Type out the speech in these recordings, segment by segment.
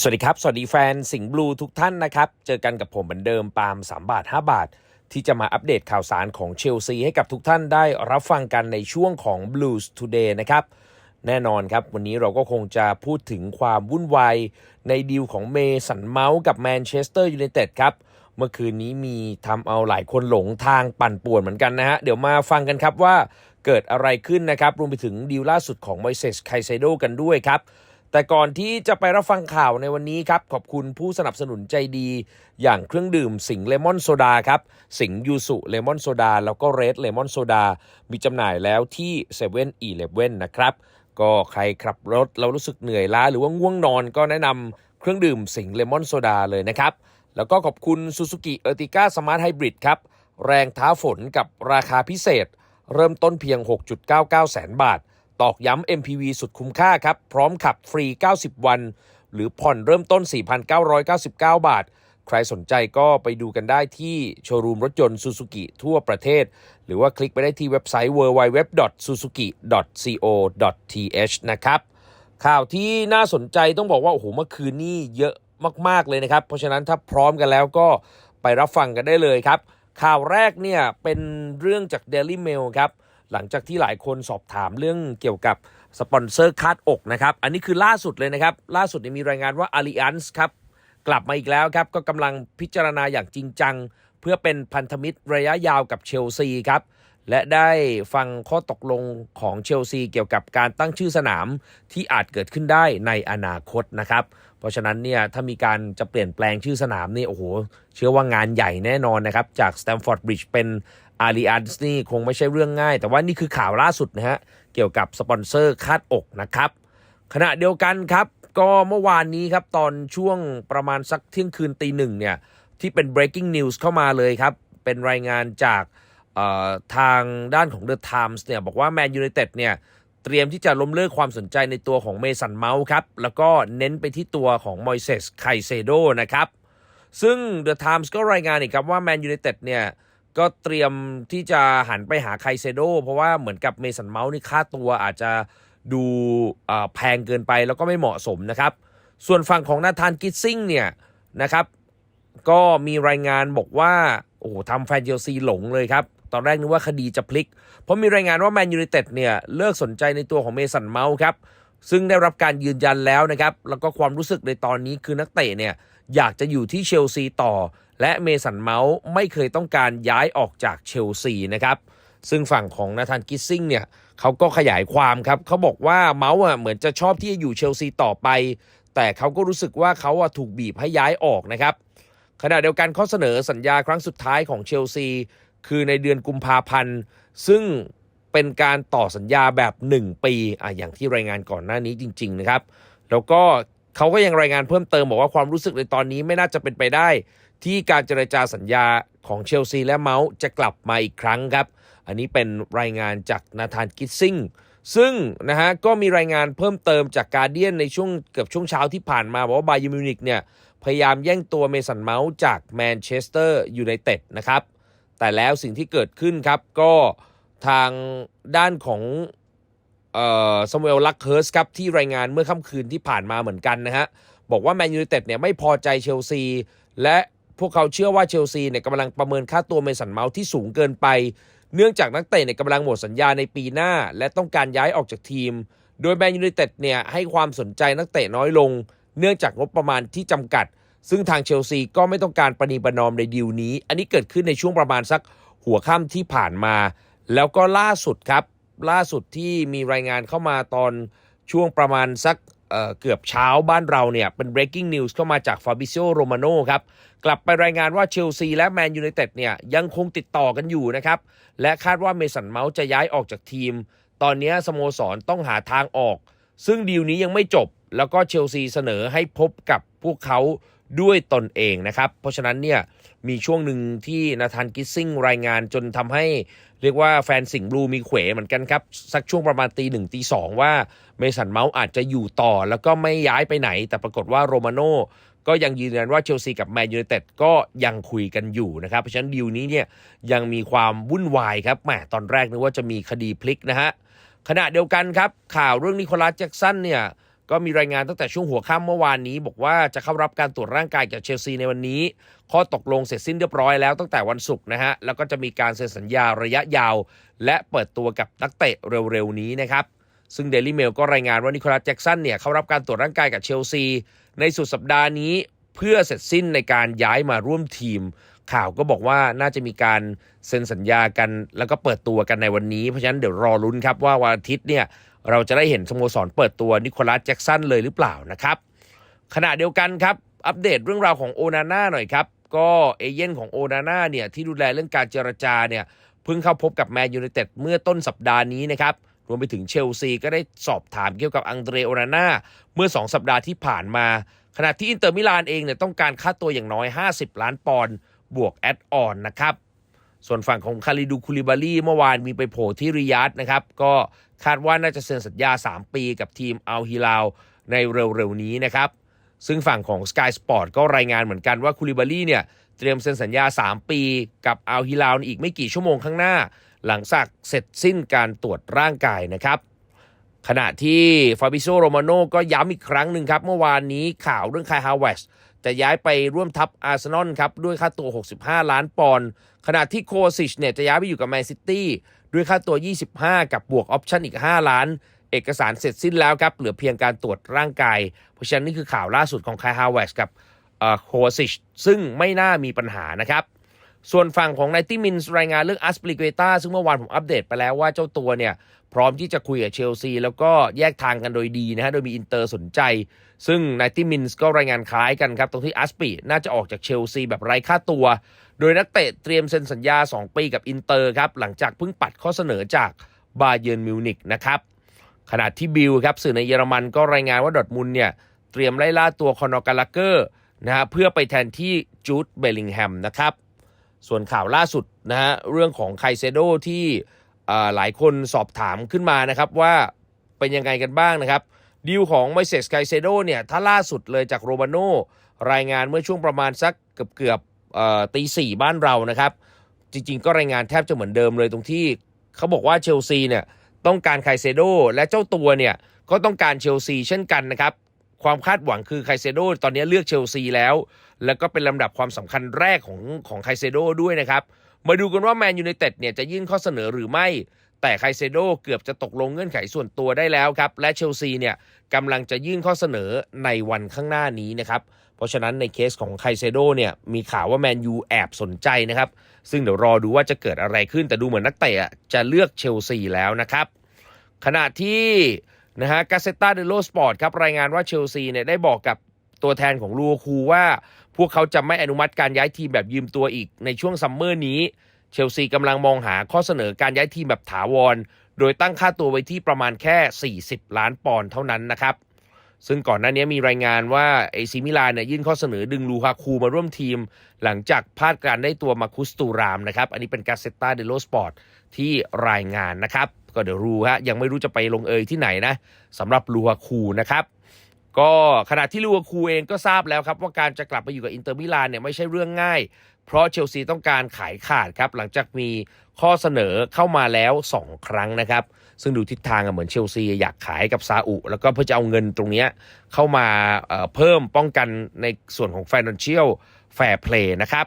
สวัสดีครับ สวัสดีแฟนสิงห์บลูทุกท่านนะครับ เจอกันกับผมเหมือนเดิมปาล์ม3 บาท 5 บาท ที่จะมาอัปเดตข่าวสารของเชลซีให้กับทุกท่านได้รับฟังกันในช่วงของ Blues Today นะครับ แน่นอนครับ วันนี้เราก็คงจะพูดถึงความวุ่นวายในดีลของเมสันเมาส์กับแมนเชสเตอร์ยูไนเต็ดครับ เมื่อคืนนี้มีทำเอาหลายคนหลงทางปั่นป่วนเหมือนกันนะฮะ เดี๋ยวมาฟังกันครับว่าเกิดอะไรขึ้นนะครับ รวมไปถึงดีลล่าสุดของมอยเซสไคเซโดกันด้วยครับ แต่ก่อนที่จะไปรับฟังข่าวในวันนี้ครับ ขอบคุณผู้สนับสนุนใจดี อย่างเครื่องดื่มสิงเลมอนโซดาครับ สิงยูสุเลมอนโซดาแล้วก็เรดเลมอนโซดา มีจำหน่ายแล้วที่7 e เ e ่ e อเนะครับ ก็ใครขับรถเรารู้สึกเหนื่อยล้า หรือว่าง่วงนอนก็แนะนำเครื่องดื่มสิงเลมอนโซดาเลยนะครับ แล้วก็ขอบคุณ Suzuki Ertiga Smart Hybrid ครับ แรงท้าฝนกับราคาพิเศษ เริ่มต้นเพียง 6.99 แสนบาท ตอกย้ำ MPV สุดคุ้มค่าครับ พร้อมขับฟรี 90 วัน หรือผ่อนเริ่มต้น 4,999 บาท ใครสนใจก็ไปดูกันได้ที่โชว์รูมรถยนต์ Suzuki ทั่วประเทศ หรือว่าคลิกไปได้ที่เว็บไซต์ www.suzuki.co.th นะครับ ข่าวที่น่าสนใจต้องบอกว่า โอ้โห เมื่อคืนนี้เยอะมาก ๆ เลยนะครับ เพราะฉะนั้นถ้าพร้อมกันแล้วก็ไปรับฟังกันได้เลยครับ ข่าวแรกเนี่ยเป็นเรื่องจาก Daily Mail ครับ หลังจากที่หลายคนสอบถามเรื่องเกี่ยวกับสปอนเซอร์คาดอกนะครับ อันนี้คือล่าสุดเลยนะครับ ล่าสุดมีรายงานว่า Allianz ครับ กลับมาอีกแล้วครับ ก็กำลังพิจารณาอย่างจริงจัง เพื่อเป็นพันธมิตรระยะยาวกับเชลซีครับ และได้ฟังข้อตกลงของเชลซีเกี่ยวกับการตั้งชื่อสนามที่อาจเกิดขึ้นได้ในอนาคตนะครับ ราะฉะนั้นเนี่ยถ้ามีการจะเปลี่ยนแปลงชื่อสนามนี่โอ้โห เชื่อว่างานใหญ่แน่นอนนะครับ จาก Stamford Bridge เป็น a l l i a n z นี่คงไม่ใช่เรื่องง่าย แต่ว่านี่คือข่าวล่าสุดนะฮะ เกี่ยวกับสปอนเซอร์คาดอกนะครับ ขณะเดียวกันครับก็เมื่อวานนี้ครับ ตอนช่วงประมาณสักเที่ยงคืนตีหนึ่งเนี่ย ที่เป็น breaking news เข้ามาเลยครับ เป็นรายงานจากทางด้านของ The Times เนี่ยบอกว่าแมนยู i นเต็ดเนี่ย เตรียมที่จะล้มเลิกความสนใจในตัวของเมสันเมาส์ครับ แล้วก็เน้นไปที่ตัวของมอยเซสไคเซโดนะครับ ซึ่ง The Times ก็รายงานอีกครับว่าแมนยู i นเต็ดเนี่ยก็เตรียมที่จะหันไปหาไคเซโดเพราะว่าเหมือนกับเมสันเมาส์นี่ค่าตัวอาจจะดูแพงเกินไปแล้วก็ไม่เหมาะสมนะครับ ส่วนฝั่งของนาธานกิตซิงเนี่ยนะครับ ก็มีรายงานบอกว่าโอ้โหทำแฟนเชลซีหลงเลยครับ ตอนแรกนึกว่าคดีจะพลิก เพราะมีรายงานว่าแมนยู i นเต็ดเนี่ยเลิกสนใจในตัวของเมสันเมาส์ครับซึ่งได้รับการยืนยันแล้วนะครับ แล้วก็ความรู้สึกในตอนนี้คือนักเตะเนี่ยอยากจะอยู่ที่เชลซีต่อ และเมสันเมาส์ไม่เคยต้องการย้ายออกจากเชลซีนะครับ ซึ่งฝั่งของนาธานกิสซิงเนี่ยเขาก็ขยายความครับเขาบอกว่าเมาส์อะเหมือนจะชอบที่จะอยู่เชลซีต่อไป แต่เขาก็รู้สึกว่าเขาอะถูกบีบให้ย้ายออกนะครับขณะเดียวกันข้อเสนอสัญญาครั้งสุดท้ายของเชลซี คือในเดือนกุมภาพันธ์ ซึ่งเป็นการต่อสัญญาแบบ 1 ปีอะอย่างที่รายงานก่อนหน้านี้จริง ๆ นะครับ แล้วก็เขาก็ยังรายงานเพิ่มเติมบอกว่าความรู้สึกในตอนนี้ไม่น่าจะเป็นไปได้ ที่การเจรจาสัญญาของเชลซีและเมาส์จะกลับมาอีกครั้งครับ อันนี้เป็นรายงานจากนาธานกิสซิงซึ่งนะฮะก็มีรายงานเพิ่มเติมจากการเดียนในช่วงเกือบช่วงเช้าที่ผ่านมาบอกว่าบาเยร์มิวนิกเนี่ยพยายามแย่งตัวเมสันเมาส์จากแมนเชสเตอร์ยูไนเต็ดนะครับ แต่แล้วสิ่งที่เกิดขึ้นครับก็ทางด้านของเอ่อซามูเอลลักเคิร์สครับที่รายงานเมื่อค่ำคืนที่ผ่านมาเหมือนกันนะฮะบอกว่าแมนยูเต็ดเนี่ยไม่พอใจเชลซี และพวกเขาเชื่อว่าเชลซีเนี่ยกำลังประเมินค่าตัวเมสันเมาส์ที่สูงเกินไป เนื่องจากนักเตะเนี่ยกำลังหมดสัญญาในปีหน้า และต้องการย้ายออกจากทีม โดยแมนยูเต็ดเนี่ยให้ความสนใจนักเตะน้อยลง เนื่องจากงบประมาณที่จำกัด ซึ่งทางเชลซีก็ไม่ต้องการประนีประนอมในดีลนี้ อันนี้เกิดขึ้นในช่วงประมาณสักหัวค่ำที่ผ่านมา แล้วก็ล่าสุดครับ ล่าสุดที่มีรายงานเข้ามาตอนช่วงประมาณสักเเกือบเช้าบ้านเราเนี่ย เป็น breaking news เข้ามาจากฟาบิ i o โรมาโนครับ กลับไปรายงานว่าเชลซีและแมนยูไนเต็ดเนี่ยยังคงติดต่อกันอยู่นะครับ และคาดว่าเมสันเมาส์จะย้ายออกจากทีม ตอนนี้สโมสรต้องหาทางออก ซึ่งดีลนี้ยังไม่จบ แล้วก็เชลซีเสนอให้พบกับพวกเขาด้วยตนเองนะครับ เพราะฉะนั้นเนี่ยมีช่วงหนึ่งที่นาธานกิสซิงรายงานจนทำให้เรียกว่าแฟนสิงห์บลูมีเขวเหมือนกันครับ สักช่วงประมาณตีหนึ่งตีสองว่าเมสันเมาส์อาจจะอยู่ต่อ แล้วก็ไม่ย้ายไปไหน แต่ปรากฏว่าโรมาโน่ก็ยังยืนยันว่าเชลซีกับแมนยูไนเต็ดก็ยังคุยกันอยู่นะครับ เพราะฉะนั้นดีลนี้เนี่ยยังมีความวุ่นวายครับแหมตอนแรกนึกว่าจะมีคดีพลิกนะฮะขณะเดียวกันครับข่าวเรื่องนิโคลัสแจ็กสันเนี่ย ก็มีรายงานตั้งแต่ช่วงหัวค่ำเมื่อวานนี้ บอกว่าจะเข้ารับการตรวจร่างกายจากเชลซีในวันนี้ ข้อตกลงเสร็จสิ้นเรียบร้อยแล้วตั้งแต่วันศุกร์นะฮะ แล้วก็จะมีการเซ็นสัญญาระยะยาว และเปิดตัวกับนักเตะเร็วๆนี้นะครับซึ่งเดลี่เมลก็รายงานว่านิโคลัสแจ็กสันเนี่ยเข้ารับการตรวจร่างกายกับเชลซี ในสุดสัปดาห์นี้ เพื่อเสร็จสิ้นในการย้ายมาร่วมทีม ข่าวก็บอกว่าน่าจะมีการเซ็นสัญญากัน แล้วก็เปิดตัวกันในวันนี้ เพราะฉะนั้นเดี๋ยวรอลุ้นครับว่าวันอาทิตย์เนี่ย เราจะได้เห็นสโมสรเปิดตัวนิโคลัสแจ็กสันเลยหรือเปล่านะครับขณะเดียวกันครับ อัปเดตเรื่องราวของโอนาน่าหน่อยครับ ก็เอเย่นของโอนาน่าเนี่ยที่ดูแลเรื่องการเจรจาเนี่ยเพิ่งเข้าพบกับแมนยูไนเต็ดเมื่อต้นสัปดาห์นี้นะครับรวมไปถึงเชลซีก็ได้สอบถามเกี่ยวกับอังเดรโอนาน่าเมื่อ 2 สัปดาห์ที่ผ่านมา ขณะที่อินเตอร์มิลานเองเนี่ยต้องการค่าตัวอย่างน้อย 50 ล้านปอนด์บวกแอดออนนะครับ ส่วนฝั่งของคาริดูคูลิบาลีเมื่อวานมีไปโผล่ที่ริยาดนะครับ ก็คาดว่าน่าจะเซ็นสัญญา 3 ปีกับทีมอัลฮิลาวในเร็วๆนี้นะครับ ซึ่งฝั่งของ Sky Sport ก็รายงานเหมือนกันว่าคูลิบาลีเนี่ยเตรียมเซ็นสัญญา 3 ปีกับอัลฮิลาวอีกไม่กี่ชั่วโมงข้างหน้า หลังจากเสร็จสิ้นการตรวจร่างกายนะครับ ขณะที่ฟาบิโซโรมาโนก็ย้ำอีกครั้งหนึ่งครับ เมื่อวานนี้ข่าวเรื่องคายฮาวเวส จะย้ายไปร่วมทัพอาร์เซนอลครับด้วยค่าตัว 65 ล้านปอนด์ขณะที่โคซิชเนี่ยจะย้ายไปอยู่กับแมนซิตี้ด้วยค่าตัว 25 กับบวกออปชั่นอีก 5 ล้าน เอกสารเสร็จสิ้นแล้วครับ เหลือเพียงการตรวจร่างกาย เพราะฉะนั้นนี่คือข่าวล่าสุดของคายฮาวเวสกับโคซิชซึ่งไม่น่ามีปัญหานะครับ ส่วนฝั่งของไนตี้มินส์รายงานเรื่องอัสปลิเกตาซึ่งเมื่อวานผมอัปเดตไปแล้วว่าเจ้าตัวเนี่ย พร้อมที่จะคุยกับเชลซี แล้วก็แยกทางกันโดยดีนะฮะ โดยมีอินเตอร์สนใจ ซึ่งไนตี้มินส์ก็รายงานคล้ายกันครับ ตรงที่อัสปีน่าจะออกจากเชลซีแบบไร้ค่าตัว โดยนักเตะเตรียมเซ็นสัญญา 2 ปีกับอินเตอร์ครับ หลังจากเพิ่งปัดข้อเสนอจากบาเยิร์นมิวนิกนะครับขณะที่บิลครับสื่อในเยอรมันก็รายงานว่าดอทมุนเนี่ยเตรียมไล่ล่าตัวคอนอร์กาลเกอร์นะฮะเพื่อไปแทนที่จูดเบลลิงแฮมนะครับ ส่วนข่าวล่าสุดนะฮะเรื่องของไคเซโดที่หลายคนสอบถามขึ้นมานะครับว่าเป็นยังไงกันบ้างนะครับดีลของไมเซสไคเซโดเนี่ยถ้าล่าสุดเลยจากโรมาโนรายงานเมื่อช่วงประมาณสักเกือบเกือบตีสี่บ้านเรานะครับ จริงๆ ก็รายงานแทบจะเหมือนเดิมเลยตรงที่เขาบอกว่าเชลซีเนี่ยต้องการไคเซโดและเจ้าตัวเนี่ยก็ต้องการเชลซีเช่นกันนะครับ ความคาดหวังคือไคเซโดตอนนี้เลือกเชลซีแล้ว แล้วก็เป็นลำดับความสำคัญแรกของของไคเซโดด้วยนะครับ มาดูกันว่าแมนยูไนเต็ดเนี่ยจะยื่นข้อเสนอหรือไม่ แต่ไคเซโดเกือบจะตกลงเงื่อนไขส่วนตัวได้แล้วครับ และเชลซีเนี่ยกำลังจะยื่นข้อเสนอในวันข้างหน้านี้นะครับ เพราะฉะนั้นในเคสของไคเซโดเนี่ยมีข่าวว่าแมนยูแอบสนใจนะครับ ซึ่งเดี๋ยวรอดูว่าจะเกิดอะไรขึ้นแต่ดูเหมือนนักเตะจะเลือกเชลซีแล้วนะครับ ขณะที่ นะฮะกาเซตาเดโลสปอร์ตครับรายงานว่าเชลซีเนี่ยได้บอกกับตัวแทนของลูคูว่า พวกเขาจะไม่อนุมัติการย้ายทีมแบบยืมตัวอีกในช่วงซัมเมอร์นี้ เชลซีกำลังมองหาข้อเสนอการย้ายทีมแบบถาวร โดยตั้งค่าตัวไว้ที่ประมาณแค่ 40 ล้านปอนด์เท่านั้นนะครับซึ่งก่อนหน้านี้มีรายงานว่าเอซิมิลานเนี่ยยื่นข้อเสนอดึงลูฮาคูมาร่วมทีม หลังจากพลาดการได้ตัวมาคุสตูรามนะครับ อันนี้เป็นกาเซตาเดโลสปอร์ตที่รายงานนะครับ ก็เดี๋ยวรู้ฮะยังไม่รู้จะไปลงเอยที่ไหนนะสำหรับลูฮาคูนะครับก็ขณะที่ลูวาคูเองก็ทราบแล้วครับว่าการจะกลับไปอยู่กับอินเตอร์มิลานเนี่ยไม่ใช่เรื่องง่าย เพราะเชลซีต้องการขายขาดครับหลังจากมีข้อเสนอเข้ามาแล้ว 2 ครั้งนะครับ ซึ่งดูทิศทางเหมือนเชลซีอยากขายกับซาอุ แล้วก็เพื่อจะเอาเงินตรงนี้เข้ามาเพิ่มป้องกันในส่วนของ Financial Fair Play นะครับ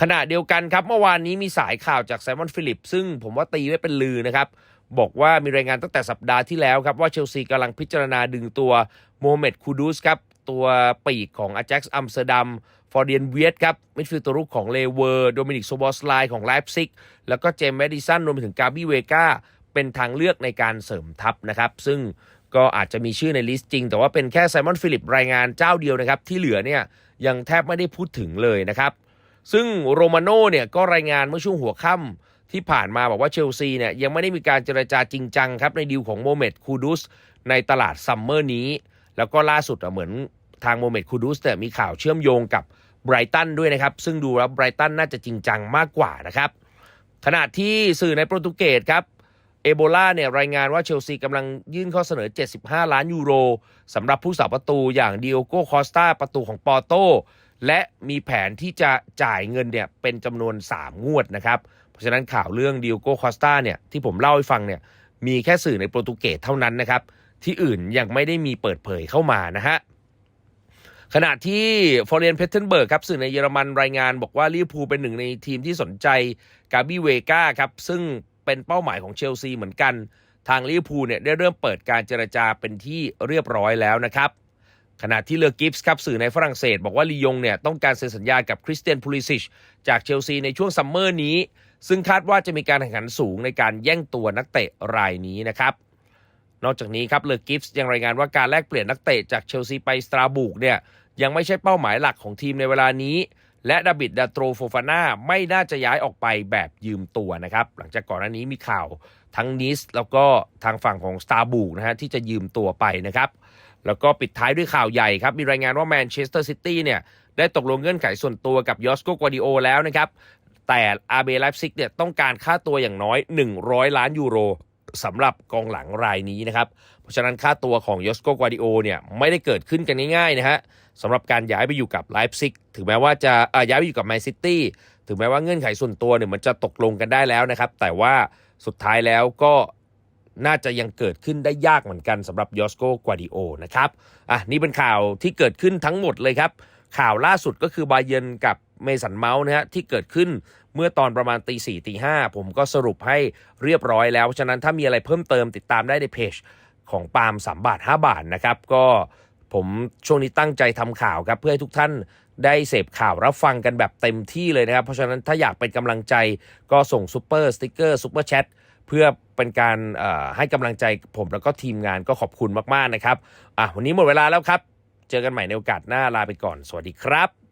ขณะเดียวกันครับเมื่อวานนี้มีสายข่าวจากไซมอนฟิลิป ซึ่งผมว่าตีไว้เป็นลือนะครับ บอกว่ามีรายงานตั้งแต่สัปดาห์ที่แล้วครับ ว่าเชลซีกำลังพิจารณาดึงตัวโมเมดคูดูสครับ ตัวปีกของอา j จ็กซ์อัมสเตอร์ดัมฟอร์เดียนเวียตครับมิดฟิลด์ตัวรุกของเลเวอร์โดมินิกโซบอสไลของไลฟ์ซิกแล้วก็เจมส์แมดิสันรวมไปถึงกาบี้เวกาเป็นทางเลือกในการเสริมทัพนะครับ ซึ่งก็อาจจะมีชื่อในลิสต์จริง แต่ว่าเป็นแค่ไซมอนฟิลิปรายงานเจ้าเดียวนะครับ ที่เหลือเนี่ยยังแทบไม่ได้พูดถึงเลยนะครับ ซึ่งโรมาโน่เนี่ยก็รายงานเมื่อช่วงหัวค่ำ ที่ผ่านมาบอกว่าเชลซีเนี่ยยังไม่ได้มีการเจรจาจริงจังครับในดีลของโมเมดคูดุสในตลาดซัมเมอร์นี้ แล้วก็ล่าสุดเหมือนทางโมเมดคูดุสเนี่ยมีข่าวเชื่อมโยงกับไบรตันด้วยนะครับ ซึ่งดูแล้วไบรตันน่าจะจริงจังมากกว่านะครับขณะที่สื่อในโปรตุเกสครับเอโบลาเนี่ยรายงานว่าเชลซีกำลังยื่นข้อเสนอ 75 ล้านยูโรสำหรับผู้สาประตูอย่างดิโอโกคอสตาประตูของปอโตและมีแผนที่จะจ่ายเงินเนี่ยเป็นจำนวน 3 งวดนะครับ เพราะฉะนั้นข่าวเรื่องดิโอโกคอสตาเนี่ยที่ผมเล่าให้ฟังเนี่ยมีแค่สื่อในโปรตุเกสเท่านั้นนะครับ ที่อื่นยังไม่ได้มีเปิดเผยเข้ามานะฮะขณะที่ฟอร์เรียนเพเทนเบิร์กครับสื่อในเยอรมันรายงานบอกว่าลิเวอร์พูลเป็นหนึ่งในทีมที่สนใจกาบีเวกาครับซึ่งเป็นเป้าหมายของเชลซีเหมือนกัน ทางลิเวอร์พูลเนี่ยได้เริ่มเปิดการเจรจาเป็นที่เรียบร้อยแล้วนะครับ ขณะที่เลอกิฟส์ครับสื่อในฝรั่งเศส บอกว่าลียงเนี่ยต้องการเซ็นสัญญากับคริสเตียนพูลิซิชจากเชลซีในช่วงซัมเมอร์นี้ ซึ่งคาดว่าจะมีการแข่งขันสูงในการแย่งตัวนักเตะรายนี้นะครับ นอกจากนี้ครับเลอกิฟส์ยังรายงานว่าการแลกเปลี่ยนนักเตะจากเชลซีไปสตราบูกเนี่ยยังไม่ใช่เป้าหมายหลักของทีมในเวลานี้ และดาบิดดาโตรโฟฟาน่าไม่น่าจะย้ายออกไปแบบยืมตัวนะครับหลังจากก่อนหน้านี้มีข่าว ทั้งนิสแล้วก็ทางฝั่งของสตาร์บูกนะฮะที่จะยืมตัวไปนะครับแล้วก็ปิดท้ายด้วยข่าวใหญ่ครับ มีรายงานว่าแมนเชสเตอร์ซิตี้เนี่ยได้ตกลงเงื่อนไขส่วนตัวกับยอสโกกวาดิโอแล้วนะครับแต่อาเบไลฟ์ซิกเนี่ยต้องการค่าตัวอย่างน้อย 100 ล้านยูโรสำหรับกองหลังรายนี้นะครับ เพราะฉะนั้นค่าตัวของยอสโกกวาดิโอเนี่ยไม่ได้เกิดขึ้นกันง่ายๆนะฮะสำหรับการย้ายไปอยู่กับไลฟ์ซิกถึงแม้ว่าจะเอ่ย้ายไปอยู่กับแมนซิตี้ถึงแม้ว่าเงื่อนไขส่วนตัวเนี่ยมันจะตกลงกันได้แล้วนะครับ แต่ว่า สุดท้ายแล้วก็น่าจะยังเกิดขึ้นได้ยากเหมือนกันสำหรับยอสโกกวาดิโอนะครับอะนี่เป็นข่าวที่เกิดขึ้นทั้งหมดเลยครับ ข่าวล่าสุดก็คือบาเยนกับเมสันเมาส์นะฮะที่เกิดขึ้นเมื่อตอนประมาณตีสี่ตีห้าผมก็สรุปให้เรียบร้อยแล้ว ฉะนั้นถ้ามีอะไรเพิ่มเติมติดตามได้ในเพจของปาล์มสามบาท 5 บาทนะครับ ก็ผมช่วงนี้ตั้งใจทำข่าวครับ เพื่อให้ทุกท่าน ได้เสพข่าวรับฟังกันแบบเต็มที่เลยนะครับ เพราะฉะนั้นถ้าอยากเป็นกำลังใจก็ส่งซูเปอร์สติกเกอร์ซูเปอร์แชทเพื่อเป็นการให้กำลังใจผมแล้วก็ทีมงานก็ขอบคุณมาก ๆ นะครับ อะวันนี้หมดเวลาแล้วครับ เจอกันใหม่ในโอกาสหน้าลาไปก่อน สวัสดีครับ